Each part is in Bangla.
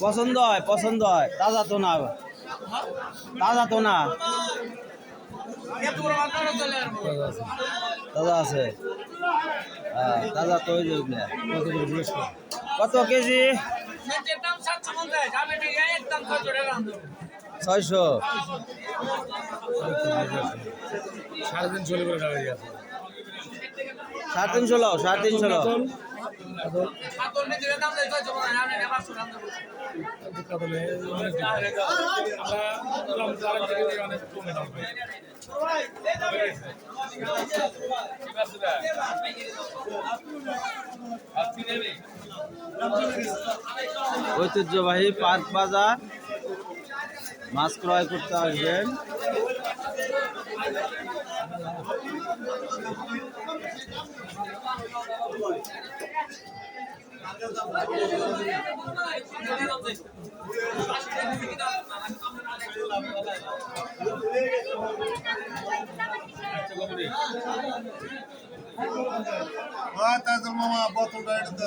পছন্দ হয় পছন্দ হয়। তাজা তো না, তাজা তো না। তাজা আছে? হ্যাঁ তাজা তো। কত কেজি? ছয়শো সাড়ে তিনশো করে দাঁড়িয়ে গেছে সাড়ে তিনশো লাও সাড়ে তিনশো লাও। ঐতিহ্যবাহী পার্ক বাজার মাছ ক্রয় করতে আসবেন মামা বোতলটা এটা।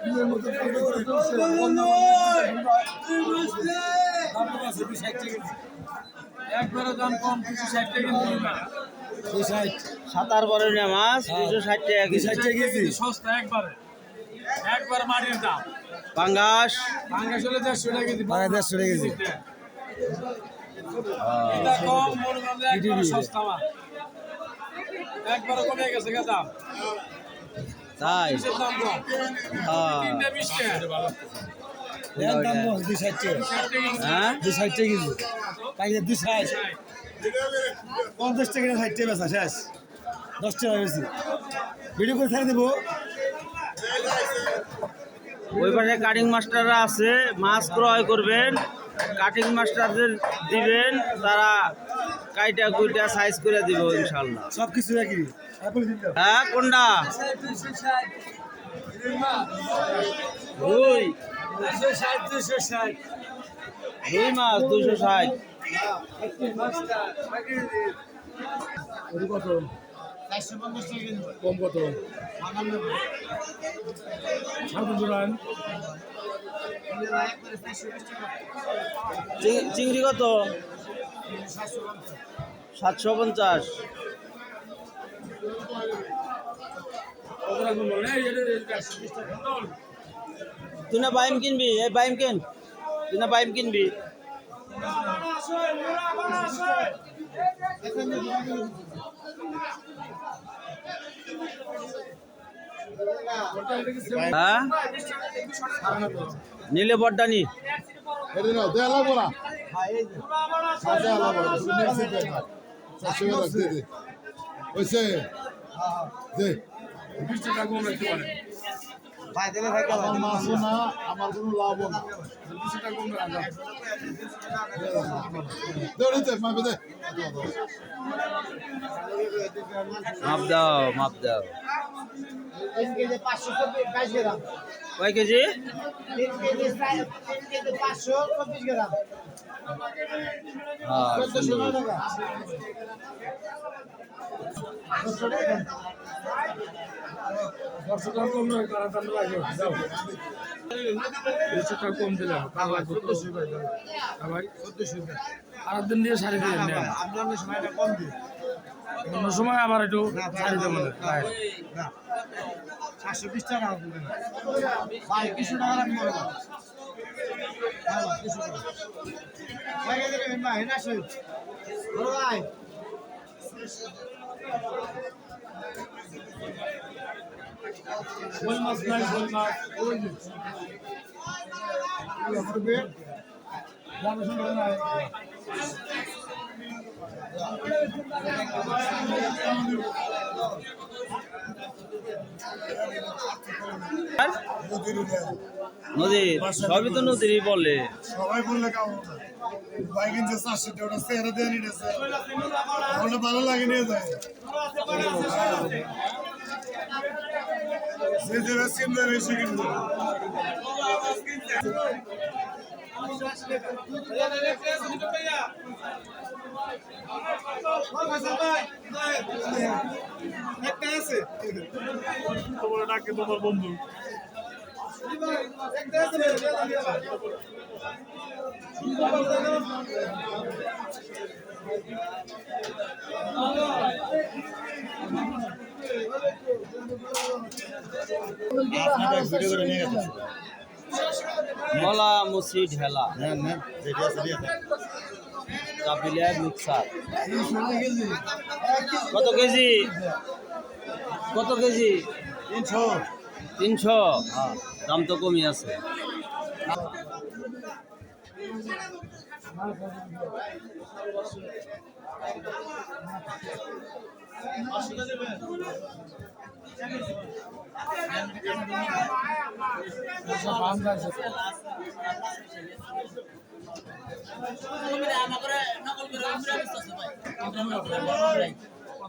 আছে পানির বোতলটা একবারে দাম কম কিছু ষাট টাকা না সাতার পরে মাছ দুশো ষাট টাকা কেজি কেজি সস্তা একবারে একবারে মাটির দাম পাঙ্গাস। পাঙ্গাস হলে দেড়শো টাকা কেজি দেড়শো টাকা কেজি। এটা কম করেন যে একবারে সস্তা মাছ একবারে কমে গেছে গা দাম। তাই? হ্যাঁ। দুই ষাট হ্যাঁ? দুই ষাট ষাট। পঞ্চাশ টাকা বেচা শেষ। দশ টাকা বেশি। ভিডিও করে ছেড়ে দেবো। ওই পাশে কাটিং মাস্টাররা আছে মাছ ক্রয় করবেন কাটিং মাস্টারদের দিবেন তারা কাইটা কুইটা সাইজ করে দিব ইনশাল্লাহ। সব কিছু একই। হ্যাঁ কোনটা? রুই রুই মাছ দুশো ষাট। কত কম চিংড়ি কত? সাতশো পঞ্চাশ কত রাখুন বলেন? এই, এটা, এটা, একশো বিশ টাকা। তুই না বাইম কিনবি বাইম কিন তুই না বাইম কিনবি হ্যাঁ নিলে বড্ডানি হয়েছে? দে। বিশ টাকা কম রাখতে পারেন। মাছও না, আমার কোনো লাভও না। বিশ টাকা কম রাখা। দে, ওরে দে, মাপে দে। মাপ দাও মাপ দাও কয় কেজি হ্যাঁ সুন্দর। দশশো টাকা কম টাকা দিলাম। হ্যাঁ? আর একদিন দিয়ে সাড়ে দিয়ে অন্য সময় আবার একটু হ্যাঁ। সাতশো বিশ টাকা কিছু টাকা রাখব না ভাই শোল মাছ নাই শোল মাছ না নদীর? সবই তো নদীরই বলে। সবাই বললে কেমন বাইকিং যে ওটা চেহারা দিয়ে ওটা ভালো লাগে নিয়ে যায়। সে যে চিন্তা বেশি কিন্তু তোমার ডাকে তোমার বন্ধু। মলা মুসি ঢেলা কাপিলিয়া মিক্সার। কত কেজি? কত কেজি? তিনশো। তিনশো। দাম তো কমই আছে।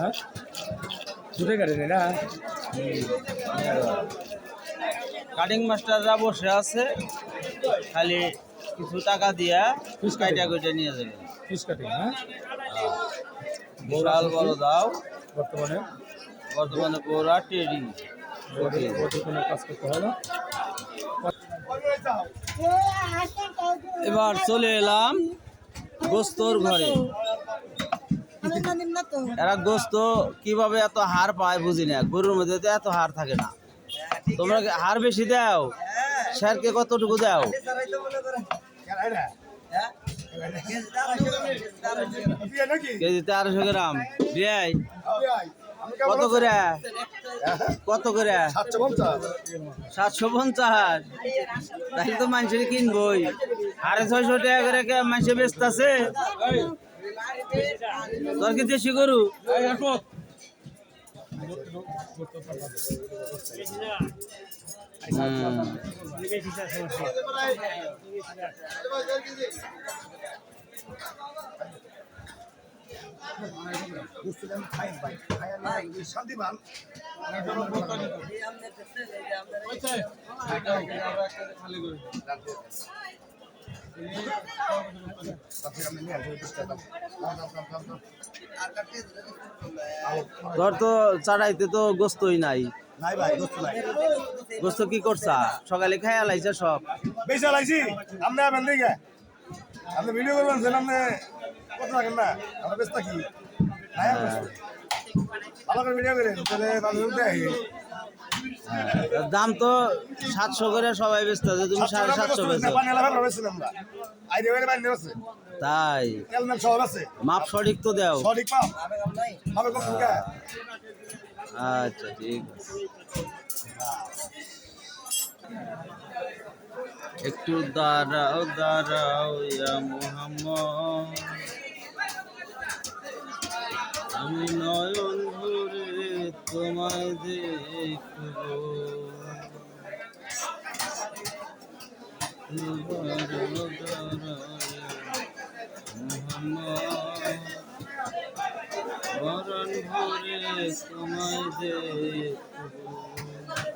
হ্যাঁ দুটোই কাটে না? কাটিং মাস্টাররা বসে আছে খালি কিছু টাকা দিয়া কাইটা কইটা নিয়ে যাবে। ফিস কাটিং হ্যাঁ? বিশাল বড় দাও। বর্তমানে? বর্তমানে পৌরা ট্রেডিং কাজ করতে হয় না এবার চলে এলাম গোস্তর ঘরে। এরা গোস্ত কীভাবে এত হার পায় বুঝি না, গরুর মধ্যে তো এত হার থাকে না। তোমরা হার বেশি দাও? স্যারকে কতটুকু দাও? কেজি তেরোশো গ্রাম। বিয়াই। কত করে? কত করে? সাতশো পঞ্চাশ। তাই তো মানুষের কিনবই। আড়াই ছয়শো টাকা করে কে মানুষে ব্যস্ত তোর কি দেশি গরু? তোর তো চাড়াইতে তো গোস্তই নাই। নাই ভাই নাই। গোস্ত কি করছা? সকালে খাইয়া লাইছে সব। বেশি লাইছি আবেন দিকে আপনি ভিডিও করবেন কত রাখেন না। আমরা বেশ থাকি। দেখে দাম তো সাতশো করে সবাই ব্যস্ত আছে তুমি সাড়ে সাতশো তাই? মাপ সঠিক তো দেও। আচ্ছা ঠিক একটু দাঁড়াও দাঁড়াও ইয়া মোহাম্মদ। আমি নয়ন ভরে তোমায় দেখব মরণ ভরে তোমায় দেখব